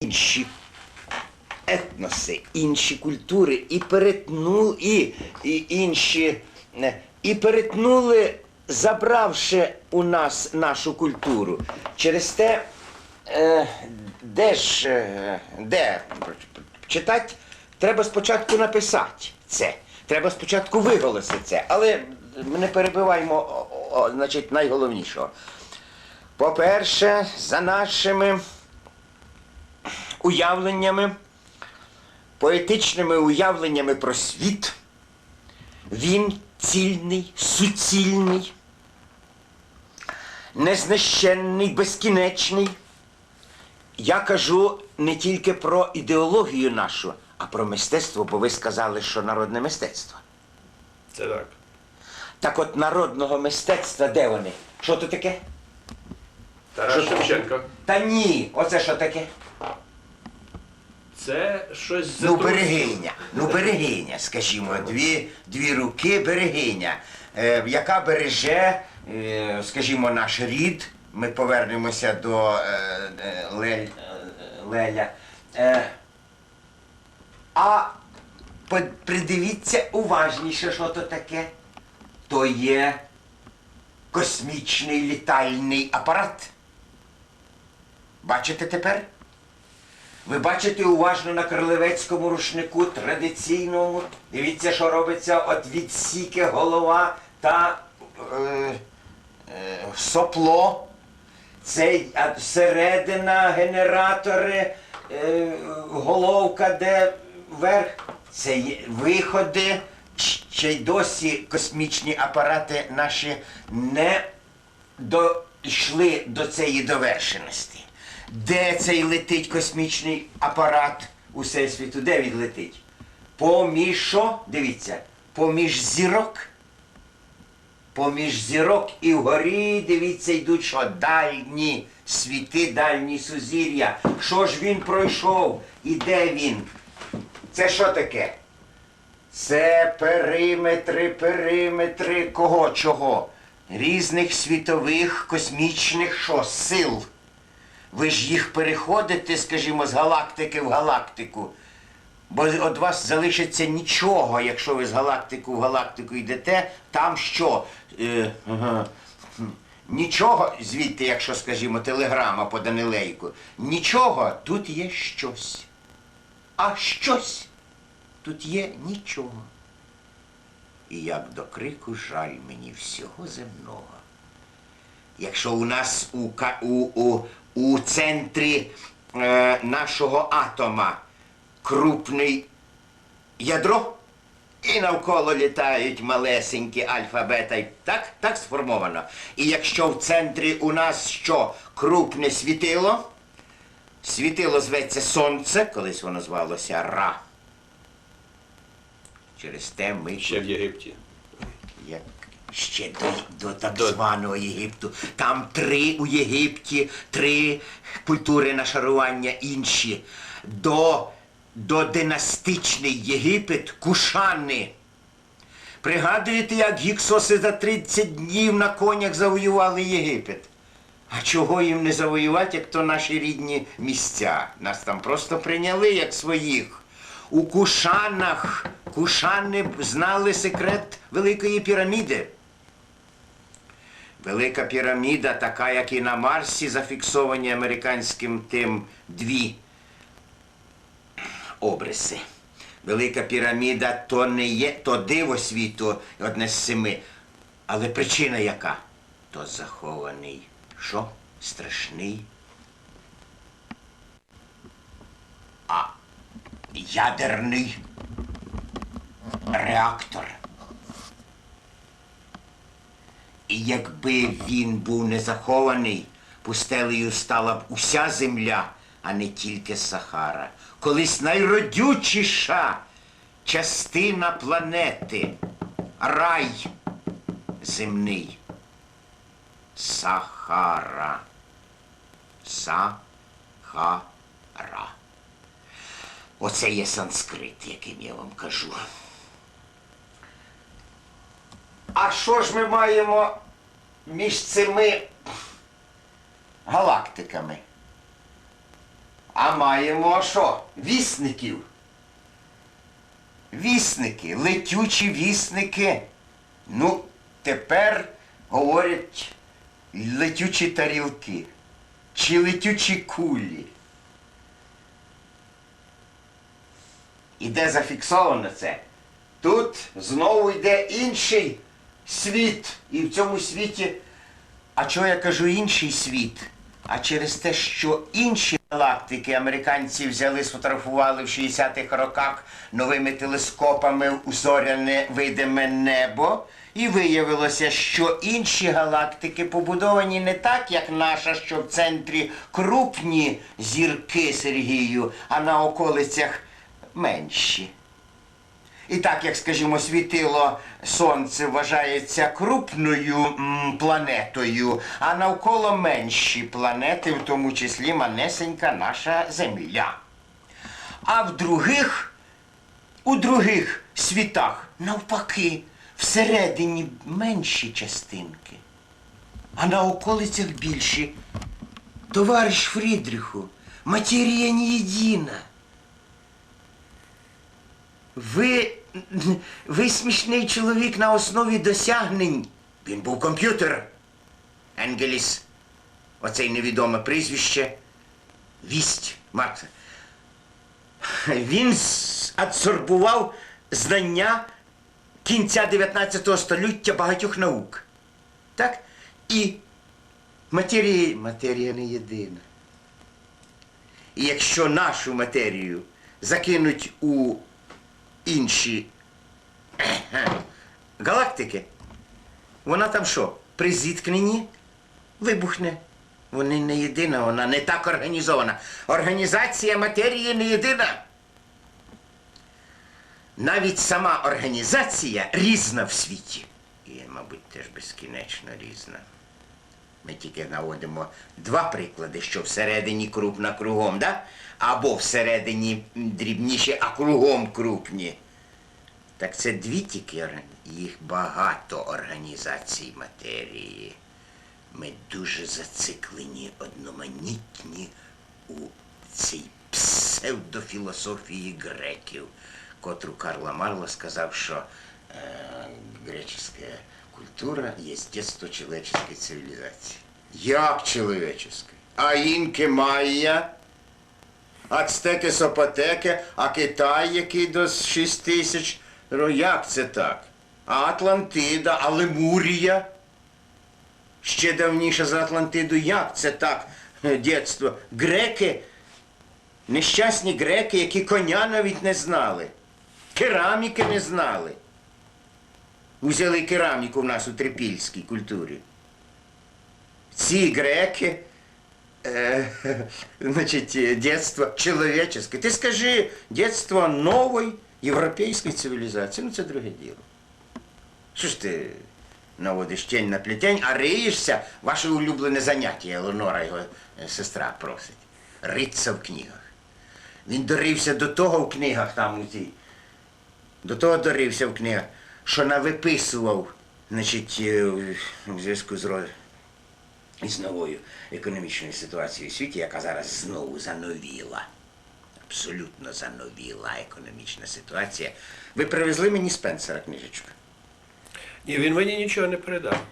інші етноси, інші культури і перетнули і, і інші і перетнули, забравши у нас нашу культуру. Через те, е, де ж е, де читати, треба спочатку написати це. Треба спочатку виголосити це. Але ми не перебиваємо значить, найголовнішого. По-перше, за нашими уявленнями, поетичними уявленнями про світ, він цільний, суцільний, незнищенний, безкінечний. Я кажу не тільки про ідеологію нашу, а про мистецтво, бо ви сказали, що народне мистецтво. Це так. Так от народного мистецтва, де вони? Що то таке? Тарас Шевченко. Та ні, оце що таке? Це щось Ну, берегиня. Ну, берегиня, скажімо, дві, дві руки берегиня, е, яка береже, е, скажімо, наш рід. Ми повернемося до е, е, Лель, е, Леля. Е, а по- придивіться уважніше, що то таке. То є космічний літальний апарат. Бачите тепер? Ви бачите уважно на крилевецькому рушнику традиційному. Дивіться, що робиться от відсіки голова та е, е, сопло. Це середина, генератори, е, головка, де верх. Це є виходи. Ще й досі космічні апарати наші не дійшли до цієї довершеності. Де цей летить космічний апарат у всесвіту? Де він летить? Поміж що? Дивіться, поміж зірок. Поміж зірок і вгорі, дивіться, йдуть, що дальні світи, дальні сузір'я. Що ж він пройшов? І де він? Це що таке? Це периметри, периметри кого чого? Різних світових космічних що? Сил. Ви ж їх переходите, скажімо, з галактики в галактику. Бо від вас залишиться нічого, якщо ви з галактику в галактику йдете, там що? Е, ага. Нічого, звідти, якщо, скажімо, телеграма по Данилейку, нічого, тут є щось. А щось тут є нічого. І як до крику жаль мені всього земного. Якщо у нас у, у, у, у центрі е, нашого атома крупний ядро, і навколо літають малесенькі альфа, бета, так, так сформовано. І якщо в центрі у нас що крупне світило, світило зветься Сонце, колись воно звалося Ра. Через те ми Ще в Єгипті. як ще до, до так званого Єгипту. Там три у Єгипті, три культури нашарування інші. До, до династичний Єгипет Кушани. Пригадуєте, як гіксоси за 30 днів на конях завоювали Єгипет? А чого їм не завоювати, як то наші рідні місця? Нас там просто прийняли як своїх. У Кушанах Кушани знали секрет Великої піраміди. Велика піраміда, така, як і на Марсі, зафіксовані американським тим дві обриси. Велика піраміда то не є, то диво світу, одне з семи. Але причина яка? То захований. Що? Страшний. А ядерний реактор. І якби він був не захований, пустелею стала б уся земля, а не тільки Сахара. Колись найродючіша частина планети, рай земний. Сахара. Сахара. Оце є санскрит, яким я вам кажу. А що ж ми маємо між цими галактиками? А маємо що? Вісників. Вісники, летючі вісники. Ну, тепер говорять летючі тарілки чи летючі кулі. І де зафіксовано це? Тут знову йде інший світ. І в цьому світі. А чого я кажу інший світ? А через те, що інші галактики американці взяли, сфотографували в 60-х роках новими телескопами у зоряне видиме небо. І виявилося, що інші галактики побудовані не так, як наша, що в центрі крупні зірки Сергію, а на околицях менші. І так, як, скажімо, світило Сонце вважається крупною планетою, а навколо менші планети, в тому числі манесенька наша Земля. А в других, у других світах, навпаки, всередині менші частинки, а на околицях більші. Товариш Фрідриху, матерія не єдина. Ви, ви смішний чоловік на основі досягнень. Він був комп'ютер. Енгеліс. Оцей невідоме прізвище. Вість Маркса. Він адсорбував знання кінця 19 століття багатьох наук. Так? І матерія, матерія не єдина. І якщо нашу матерію закинуть у інші галактики, вона там що? При зіткненні вибухне. Вони не єдина, вона не так організована. Організація матерії не єдина. Навіть сама організація різна в світі. І, мабуть, теж безкінечно різна. Ми тільки наводимо два приклади, що всередині крупна кругом, да? або всередині дрібніші, а кругом крупні. Так це дві тільки їх багато організацій матерії. Ми дуже зациклені, одноманітні у цій псевдофілософії греків, котру Карла Марло сказав, що е, греческая культура є дитинство чоловічої цивілізації. Як чоловічської? А інки майя? Ацтеки, сопотеки, а Китай, який до 6 тисяч. Ну, Як це так? А Атлантида, а Лемурія? Ще давніше за Атлантиду. Як це так? е, Дєтство. Греки, нещасні греки, які коня навіть не знали. Кераміки не знали. Узяли кераміку в нас у трипільській культурі. Ці греки Э, значит, э, детство человеческое. Ты скажи, детство новой європейської цивілізації. Ну, це друге діло. Що ж ти наводиш тінь на плетень, а риєшся, ваше улюблене заняття, Елонора, його е, сестра просить. Риться в книгах. Він дорився до того в книгах там у цій. До того дорився в книгах, що навиписував, значить, у в зв'язку з із новою економічною ситуацією у світі, яка зараз знову зановіла. Абсолютно зановіла економічна ситуація. Ви привезли мені Спенсера книжечку. Ні, він мені нічого не передав.